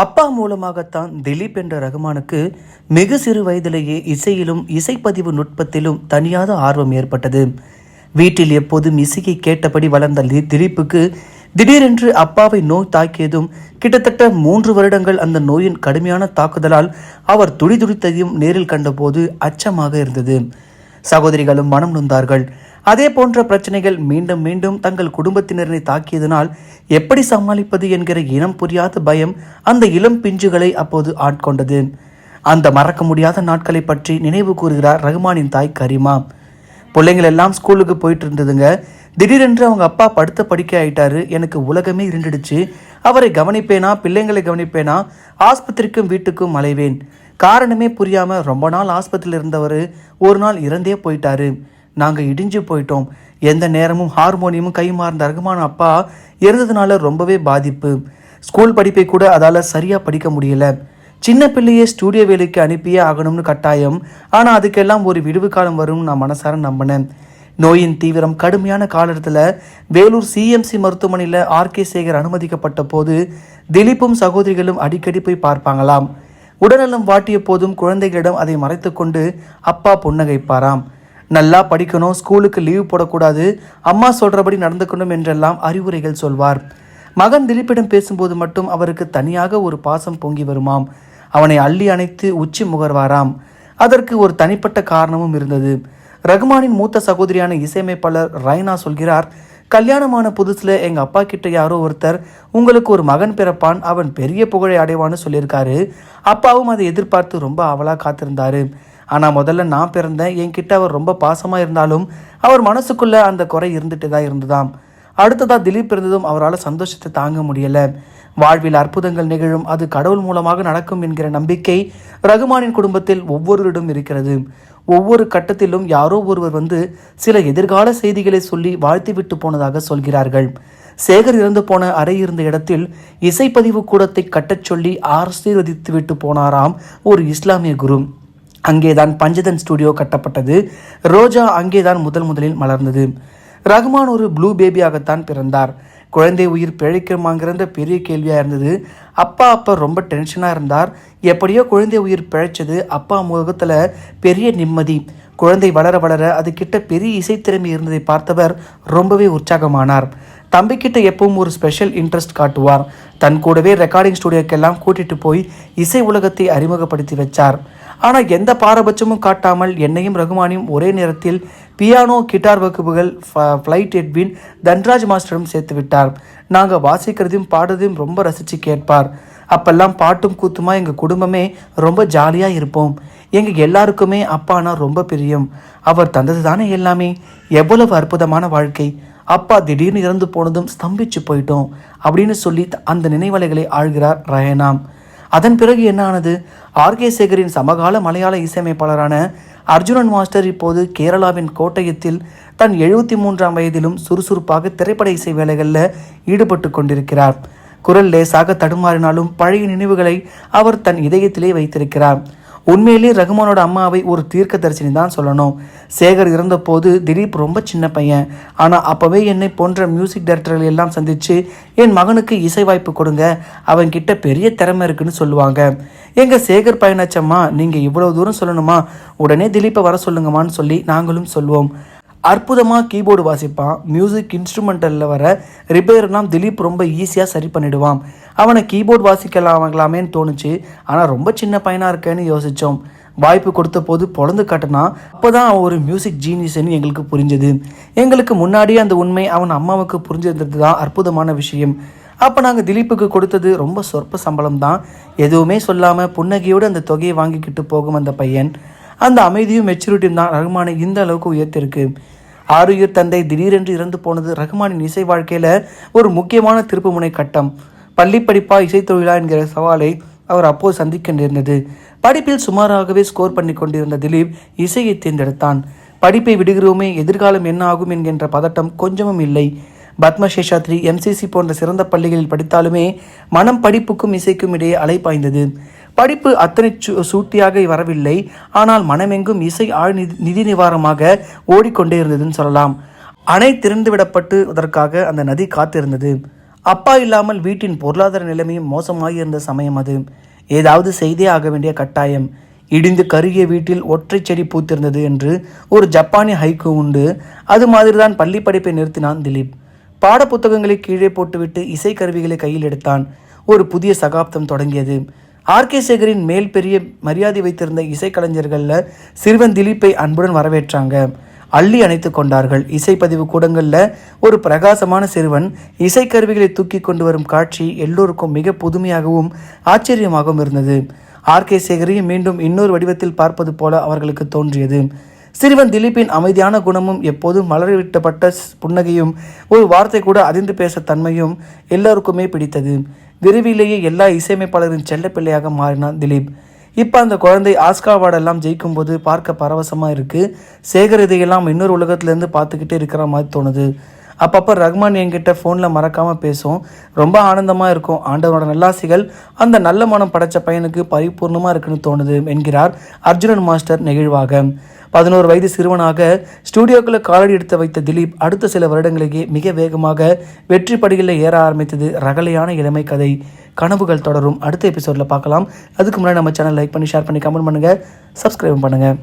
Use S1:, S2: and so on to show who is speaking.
S1: அப்பா மூலமாகத்தான் திலீப் என்ற ரகுமானுக்கு மிக சிறு வயதிலேயே இசையிலும் இசைப்பதிவு நுட்பத்திலும் தனியாத ஆர்வம் ஏற்பட்டது. வீட்டில் எப்போதும் இசையை கேட்டபடி வளர்ந்த திலீப்புக்கு திடீரென்று அப்பாவை நோய் தாக்கியதும் கிட்டத்தட்ட மூன்று வருடங்கள் அந்த நோயின் கடுமையான தாக்குதலால் அவர் துடிதுடித்ததையும் நேரில் கண்டபோது அச்சமாக இருந்தது. சகோதரிகளும் மனம் நொந்தார்கள். அதே போன்ற பிரச்சனைகள் மீண்டும் மீண்டும் தங்கள் குடும்பத்தினரை தாக்கியதனால் எப்படி சமாளிப்பது என்கிற இனம் புரியாத பயம் அந்த இளம் பிஞ்சுகளை அப்போது ஆட்கொண்டது. அந்த மறக்க முடியாத நாட்களை பற்றி நினைவு கூறுகிறார் ரகுமானின் தாய் கரிமா. பிள்ளைங்கள் எல்லாம் ஸ்கூலுக்கு போயிட்டு இருந்ததுங்க திடீரென்று அவங்க அப்பா படுத்த படிக்க ஆயிட்டாரு. எனக்கு உலகமே இருண்டுடுச்சு. அவரை கவனிப்பேனா? பிள்ளைங்களை கவனிப்பேனா? ஆஸ்பத்திரிக்கும் வீட்டுக்கும் அலைவேன். காரணமே புரியாம ரொம்ப நாள் ஆஸ்பத்திரியில் இருந்தவர். ஒரு நாள் இறந்தே போயிட்டாரு. நாங்கள் இடிஞ்சு போயிட்டோம். எந்த நேரமும் ஹார்மோனியமும் கைமாறுந்த ரகுமான அப்பா இருந்ததுனால ரொம்பவே பாதிப்பு. ஸ்கூல் படிப்பை கூட அதால் சரியாக படிக்க முடியல. சின்ன பிள்ளையே ஸ்டூடியோ வேலைக்கு அனுப்பியே ஆகணும்னு கட்டாயம். ஆனால் அதுக்கெல்லாம் ஒரு விடுவு காலம் வரும்னு நான் மனசார நம்பினேன். நோயின் தீவிரம் கடுமையான காலத்தில் வேலூர் சிஎம்சி மருத்துவமனையில் ஆர்கே சேகர் அனுமதிக்கப்பட்ட போது திலீப்பும் சகோதரிகளும் அடிக்கடி போய் பார்ப்பாங்களாம். உடல்நலம் வாட்டிய போதும் குழந்தைகளிடம் அதை மறைத்துக்கொண்டு அப்பா புன்னகைப்பாராம். நல்லா படிக்கணும் ஸ்கூலுக்கு லீவ் போடக்கூடாது அம்மா சொல்கிறபடி நடந்துக்கணும் என்றெல்லாம் அறிவுரைகள் சொல்வார். மகன் திலீப்பிடம் பேசும்போது மட்டும் அவருக்கு தனியாக ஒரு பாசம் பொங்கி வருமாம். அவனை அள்ளி அணைத்து உச்சி முகர்வாராம். அதற்கு ஒரு தனிப்பட்ட காரணமும் இருந்தது. ரகுமானின் மூத்த சகோதரியான இசையமைப்பாளர் ரைனா சொல்கிறார் கல்யாணமான புதுசில் எங்கள் அப்பா கிட்ட யாரோ ஒருத்தர் உங்களுக்கு ஒரு மகன் பிறப்பான் அவன் பெரிய புகழை அடைவான்னு சொல்லியிருக்காரு. அப்பாவும் அதை எதிர்பார்த்து ரொம்ப அவலாக காத்திருந்தாரு. ஆனா முதல்ல நான் பிறந்தேன் என்கிட்ட அவர் ரொம்ப பாசமா இருந்தாலும் அவர் மனசுக்குள்ள அந்த குறை இருந்துட்டு தான் இருந்ததாம். அடுத்ததா திலீப் இருந்ததும் அவரால் சந்தோஷத்தை தாங்க முடியல. வாழ்வில் அற்புதங்கள் நிகழும் அது கடவுள் மூலமாக நடக்கும் என்கிற நம்பிக்கை ரகுமானின் குடும்பத்தில் ஒவ்வொருவரிடம் இருக்கிறது. ஒவ்வொரு கட்டத்திலும் யாரோ ஒருவர் வந்து சில எதிர்கால செய்திகளை சொல்லி வாழ்த்துவிட்டு போனதாக சொல்கிறார்கள். சேகர் இறந்து போன அறை இருந்த இடத்தில் இசைப்பதிவு கூடத்தை கட்டச் சொல்லி ஆசீர்வதித்து விட்டு போனாராம் ஒரு இஸ்லாமிய குரு. அங்கேதான் பஞ்சதன் ஸ்டுடியோ கட்டப்பட்டது. ரோஜா அங்கேதான் முதல் முதலில் மலர்ந்தது. ரகுமான் ஒரு ப்ளூ பேபியாகத்தான் பிறந்தார். குழந்தை உயிர் பிழைக்குமாங்கிறத பெரிய கேள்வியாக இருந்தது. அப்பா அப்பா ரொம்ப டென்ஷனாக இருந்தார். எப்படியோ குழந்தை உயிர் பிழைச்சது அப்பா முகத்தில் பெரிய நிம்மதி. குழந்தை வளர வளர அது கிட்ட பெரிய இசைத்திறமை இருந்ததை பார்த்தவர் ரொம்பவே உற்சாகமானார். தம்பிக்கிட்ட எப்பவும் ஒரு ஸ்பெஷல் இன்ட்ரெஸ்ட் காட்டுவார். தன் கூடவே ரெக்கார்டிங் ஸ்டுடியோக்கெல்லாம் கூட்டிகிட்டு போய் இசை உலகத்தை அறிமுகப்படுத்தி வச்சார். ஆனால் எந்த பாரபட்சமும் காட்டாமல் என்னையும் ரகுமானையும் ஒரே நேரத்தில் பியானோ கிட்டார் வகுப்புகள் ஃப்ளைட் எட்வின் தன்ராஜ் மாஸ்டரும் சேர்த்து விட்டார். நாங்கள் வாசிக்கிறதையும் பாடுறதையும் ரொம்ப ரசித்து கேட்பார். அப்பெல்லாம் பாட்டும் கூத்துமா எங்கள் குடும்பமே ரொம்ப ஜாலியாக இருப்போம். எங்கள் எல்லாருக்குமே அப்பானா ரொம்ப பிரியம். அவர் தந்தது தானே எல்லாமே. எவ்வளவு அற்புதமான வாழ்க்கை. அப்பா திடீர்னு இறந்து போனதும் ஸ்தம்பிச்சு போயிட்டோம். அப்படின்னு சொல்லி அந்த நினைவலைகளை ஆழ்கிறார் ரயனாம். அதன் பிறகு என்ன ஆனது? ஆர்கே சேகரின் சமகால மலையாள இசையமைப்பாளரான அர்ஜுனன் மாஸ்டர் இப்போது கேரளாவின் கோட்டயத்தில் தன் எழுபத்தி மூன்றாம் வயதிலும் சுறுசுறுப்பாக திரைப்பட இசை வேலைகளில் ஈடுபட்டு கொண்டிருக்கிறார். குரல் லேசாக தடுமாறினாலும் பழைய நினைவுகளை அவர் தன் இதயத்திலே வைத்திருக்கிறார். உண்மையிலேயே ரகுமானோட அம்மாவை ஒரு தீர்க்க தரிசனி தான் சொல்லணும். சேகர் இருந்தபோது திலீப் ரொம்ப சின்ன பையன். ஆனால் அப்போவே என்னை போன்ற மியூசிக் டைரக்டர்கள் எல்லாம் சந்தித்து என் மகனுக்கு இசை வாய்ப்பு கொடுங்க. அவன்கிட்ட பெரிய திறமை இருக்குன்னு சொல்லுவாங்க. எங்கள் சேகர் பையனாச்சம்மா நீங்கள் இவ்வளோ தூரம் சொல்லணுமா? உடனே திலீப்பை வர சொல்லுங்கம்மான்னு சொல்லி நாங்களும் சொல்லுவோம் அற்புதமாக கீபோர்டு வாசிப்பான். மியூசிக் இன்ஸ்ட்ருமெண்டலில் வர ரிப்பேர்னால் திலீப் ரொம்ப ஈஸியாக சரி பண்ணிடுவான். அவனை கீபோர்டு வாசிக்கலாமலாமேன்னு தோணுச்சு. ஆனால் ரொம்ப சின்ன பையனாக இருக்கேன்னு யோசித்தோம் வாய்ப்பு கொடுத்த போது பொழந்து காட்டினா அப்போ தான் அவன் ஒரு மியூசிக் ஜீனியஸ்னு எங்களுக்கு புரிஞ்சது. எங்களுக்கு முன்னாடியே அந்த உண்மை அவன் அம்மாவுக்கு புரிஞ்சிருந்தது தான் அற்புதமான விஷயம். அப்போ நாங்கள் திலீப்புக்கு கொடுத்தது ரொம்ப சொற்ப சம்பளம் தான் எதுவுமே சொல்லாமல் புன்னகையோடு அந்த தொகையை வாங்கிக்கிட்டு போகும் அந்த பையன். அந்த அமைதியும் மெச்சூரிட்டியும் தான் ரகுமானை இந்த அளவுக்கு உயர்த்திருக்கு ஆரியூர் தந்தை திடீரென்று இறந்து போனது ரஹ்மானின் இசை வாழ்க்கையில் ஒரு முக்கியமான திருப்புமுனை கட்டம். பள்ளி படிப்பா இசைத்தொழிலா என்கிற சவாலை அவர் அப்போது சந்திக்க நேர்ந்தது படிப்பில் சுமாராகவே ஸ்கோர் பண்ணி கொண்டிருந்த திலீப் இசையை தேர்ந்தெடுத்தான். படிப்பை விடுகிறோமே எதிர்காலம் என்ன ஆகும் என்கின்ற பதட்டம் கொஞ்சமும் இல்லை. பத்மசேஷாத்ரி எம்சிசி போன்ற சிறந்த பள்ளிகளில் படித்தாலுமே மனம் படிப்புக்கும் இசைக்கும் இடையே அலைப்பாய்ந்தது படிப்பு அத்தனை சூட்டியாக வரவில்லை. ஆனால் மனமெங்கும் இசை ஆழ் நிதி நிவாரமாக ஓடிக்கொண்டே இருந்ததுன்னு சொல்லலாம். அணை திறந்து அதற்காக அந்த நதி காத்திருந்தது. அப்பா இல்லாமல் வீட்டின் பொருளாதார நிலைமையும் மோசமாகி இருந்த சமயம் அது. ஏதாவது செய்தே ஆக வேண்டிய கட்டாயம். இடிந்து கருகிய வீட்டில் ஒற்றை செடி பூத்திருந்தது என்று ஒரு ஜப்பானிய ஹைக்கு உண்டு. அது மாதிரிதான் பள்ளி படிப்பை நிறுத்தினான் திலீப். பாடப்புத்தகங்களை கீழே போட்டுவிட்டு இசைக்கருவிகளை கையில் எடுத்தான். ஒரு புதிய சகாப்தம் தொடங்கியது. ஆர்கே சேகரின் மேல் பெரிய மரியாதை வைத்திருந்த இசைக்கலைஞர்களில் சிறுவன் திலீப்பை அன்புடன் வரவேற்றாங்க. அள்ளி அணைத்து கொண்டார்கள். இசைப்பதிவு கூடங்களில் ஒரு பிரகாசமான சிறுவன் இசைக்கருவிகளை தூக்கி கொண்டு வரும் காட்சி எல்லோருக்கும் மிக புதுமையாகவும் ஆச்சரியமாகவும் இருந்தது. ஆர்கே சேகரையும் மீண்டும் இன்னொரு வடிவத்தில் பார்ப்பது போல அவர்களுக்கு தோன்றியது. சிறுவன் திலீப்பின் அமைதியான குணமும் எப்போதும் மலர்விட்டப்பட்ட ஸ்- புன்னகையும் ஒரு வார்த்தை கூட அதிர்ந்து பேச தன்மையும் எல்லோருக்குமே பிடித்தது. விரைவிலேயே எல்லா இசையமைப்பாளரின் செல்லப்பிள்ளையாக மாறினான் திலீப். இப்போ அந்த குழந்தை ஆஸ்கா அவார்டெல்லாம் ஜெயிக்கும்போது பார்க்க பரவசமாக இருக்குது சேகர் இதையெல்லாம் இன்னொரு உலகத்துலேருந்து பார்த்துக்கிட்டே இருக்கிற மாதிரி தோணுது. அப்பப்போ ரஹ்மான் என்கிட்ட ஃபோனில் மறக்காமல் பேசும். ரொம்ப ஆனந்தமாக இருக்கும். ஆண்டவனோட நல்லாசிகள் அந்த நல்ல மனம் படைச்ச பையனுக்கு பரிபூர்ணமாக இருக்குன்னு தோணுது என்கிறார் அர்ஜுனன் மாஸ்டர் நெகிழ்வாக. பதினோரு வயது சிறுவனாக ஸ்டூடியோக்குள்ள காலடி எடுத்து வைத்த திலீப் அடுத்த சில வருடங்களிலேயே மிக வேகமாக வெற்றி படிகளில் ஏற ஆரம்பித்தது ரகலையான இளமை கதை. கனவுகள் தொடரும். அடுத்த எபிசோடில் பார்க்கலாம். அதுக்கு முன்னாடி நம்ம சேனல் லைக் பண்ணி ஷேர் பண்ணி கமெண்ட் பண்ணுங்கள் சப்ஸ்கிரைப் பண்ணுங்கள்